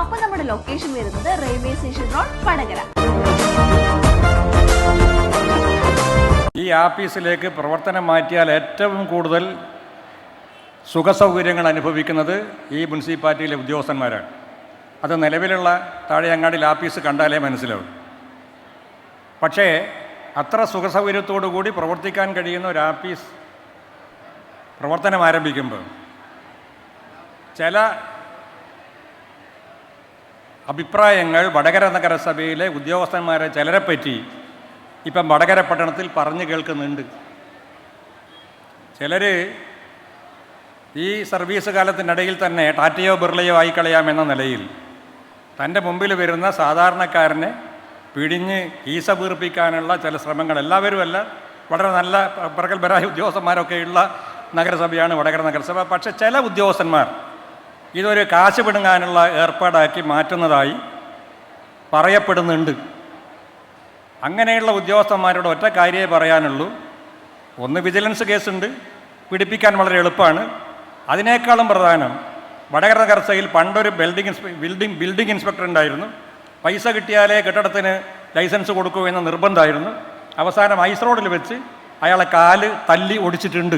അപ്പൊ നമ്മുടെ ലൊക്കേഷൻ വരുന്നത് റെയിൽവേ സ്റ്റേഷൻ റോഡ് വടകര. ഈ ആപ്പീസിലേക്ക് പ്രവർത്തനം മാറ്റിയാൽ ഏറ്റവും കൂടുതൽ സുഖസൗകര്യങ്ങൾ അനുഭവിക്കുന്നത് ഈ മുനിസിപ്പാലിറ്റിയിലെ ഉദ്യോഗസ്ഥന്മാരാണ്. അത് നിലവിലുള്ള താഴെയങ്ങാടിൽ ആപ്പീസ് കണ്ടാലേ മനസ്സിലാവും. പക്ഷേ അത്ര സുഖസൗകര്യത്തോടു കൂടി പ്രവർത്തിക്കാൻ കഴിയുന്ന ഒരു ആപ്പീസ് പ്രവർത്തനം ആരംഭിക്കുമ്പോൾ ചില അഭിപ്രായങ്ങൾ വടകര നഗരസഭയിലെ ഉദ്യോഗസ്ഥന്മാരെ ചിലരെ പറ്റി ഇപ്പം വടകര പട്ടണത്തിൽ പറഞ്ഞു കേൾക്കുന്നുണ്ട്. ചിലർ ഈ സർവീസ് കാലത്തിനിടയിൽ തന്നെ ടാറ്റയോ ബിർളയോ ആയിക്കളയാമെന്ന നിലയിൽ തന്റെ മുമ്പിൽ വരുന്ന സാധാരണക്കാരനെ പിടിഞ്ഞ് ഈസ വീർപ്പിക്കാനുള്ള ചില ശ്രമങ്ങൾ എല്ലാവരുമല്ല വളരെ നല്ല പ്രഗത്ഭരായ ഉദ്യോഗസ്ഥന്മാരൊക്കെയുള്ള നഗരസഭയാണ് വടകര നഗരസഭ. പക്ഷേ ചില ഉദ്യോഗസ്ഥന്മാർ ഇതൊരു കാശ് പിടുങ്ങാനുള്ള ഏർപ്പാടാക്കി മാറ്റുന്നതായി പറയപ്പെടുന്നുണ്ട്. അങ്ങനെയുള്ള ഉദ്യോഗസ്ഥന്മാരോട് ഒറ്റ കാര്യമേ പറയാനുള്ളൂ. ഒന്ന് വിജിലൻസ് കേസുണ്ട്. പിടിപ്പിക്കാൻ വളരെ എളുപ്പമാണ്. അതിനേക്കാളും പ്രധാനം വടകര നഗരസഭയിൽ പണ്ടൊരു ബിൽഡിംഗ് ബിൽഡിംഗ് ബിൽഡിംഗ് ഇൻസ്പെക്ടർ ഉണ്ടായിരുന്നു. പൈസ കിട്ടിയാലേ കെട്ടിടത്തിന് ലൈസൻസ് കൊടുക്കൂ എന്ന നിർബന്ധമായിരുന്നു. അവസാനം ഐസ് റോഡിൽ വെച്ച് അയാളെ കാൽ തല്ലി ഒടിച്ചിട്ടുണ്ട്.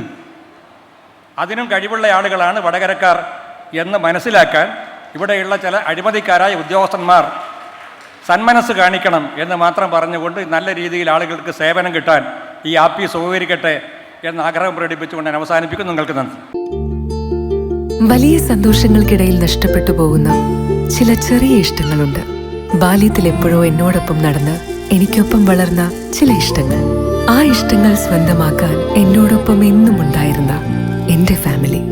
അതിനും കഴിവുള്ള ആളുകളാണ് വടകരക്കാർ എന്ന് മനസ്സിലാക്കാൻ ഇവിടെയുള്ള ചില അഴിമതിക്കാരായ ഉദ്യോഗസ്ഥന്മാർ സന്മനസ് കാണിക്കണം എന്ന് മാത്രം പറഞ്ഞുകൊണ്ട് നല്ല രീതിയിൽ ആളുകൾക്ക് സേവനം കിട്ടാൻ ഈ ആപ്പി ഉപകരിക്കട്ടെ എന്ന് ആഗ്രഹം പ്രകടിപ്പിച്ചുകൊണ്ട് ഞാൻ അവസാനിപ്പിക്കുന്നു. നിങ്ങൾക്ക് നന്ദി. വലിയ സന്തോഷങ്ങൾക്കിടയിൽ നഷ്ടപ്പെട്ടു പോകുന്ന ചില ചെറിയ ഇഷ്ടങ്ങളുണ്ട്. ബാല്യത്തിൽ എപ്പോഴോ എന്നോടൊപ്പം നടന്ന് എനിക്കൊപ്പം വളർന്ന ചില ഇഷ്ടങ്ങൾ. ആ ഇഷ്ടങ്ങൾ സ്വന്തമാക്കാൻ എന്നോടൊപ്പം എന്നും ഉണ്ടായിരുന്ന എന്റെ ഫാമിലി